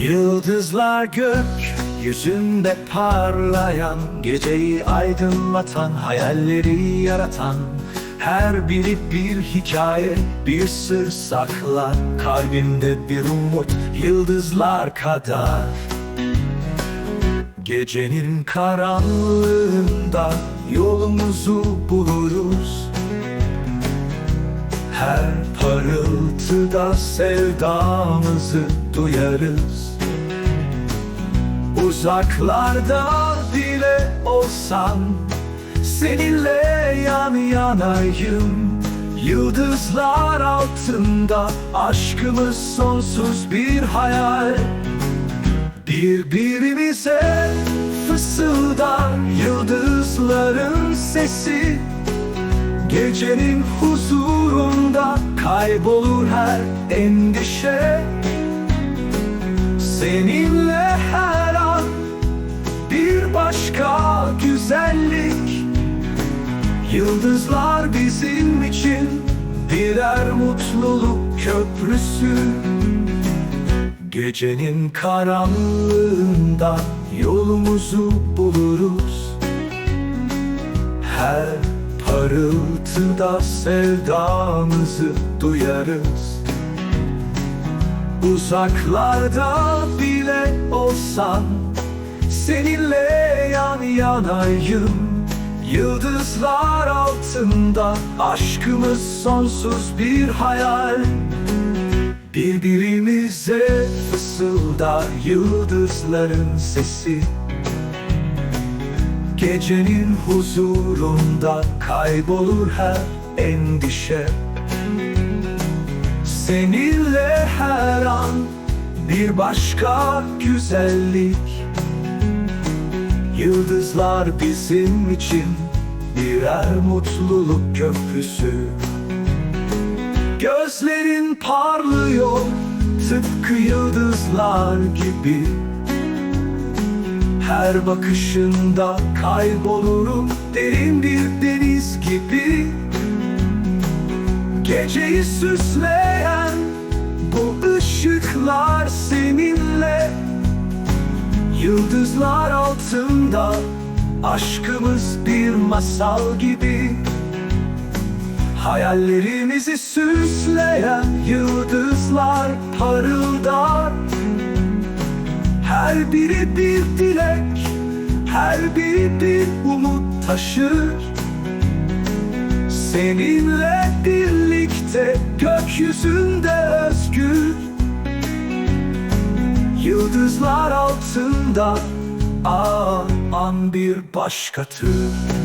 Yıldızlar gök yüzünde parlayan Geceyi aydınlatan hayalleri yaratan Her biri bir hikaye bir sır saklar Kalbinde bir umut yıldızlar kadar. Gecenin karanlığında yolumuzu buluruz. Her parıltıda sevdamızı duyarız Uzaklarda bile olsan Seninle yan yanayım. Yıldızlar altında aşkımız sonsuz bir hayal. Birbirimize fısıldar yıldızların sesi. Gecenin huzurunda kaybolur her endişe başka güzellik. Yıldızlar bizim için birer mutluluk köprüsü. Gecenin karanlığında yolumuzu buluruz. Her parıltıda sevdamızı duyarız. Uzaklarda bile olsan Seninle yan yanayım. Yıldızlar altında aşkımız sonsuz bir hayal. Birbirimize fısıldar yıldızların sesi. Gecenin huzurunda kaybolur her endişe. Seninle her an bir başka güzellik Yıldızlar bizim için birer mutluluk köprüsü. Gözlerin parlıyor tıpkı yıldızlar gibi. Her bakışında kaybolurum derin bir deniz gibi. Geceyi süsleyen bu ışıklar seninle. Yıldızlar altında aşkımız bir masal gibi. Hayallerimizi süsleyen yıldızlar parıldar. Her biri bir dilek, her biri bir umut taşır. Seninle birlikte gökyüzünde özgür. Yıldızlar altında an bir başka tür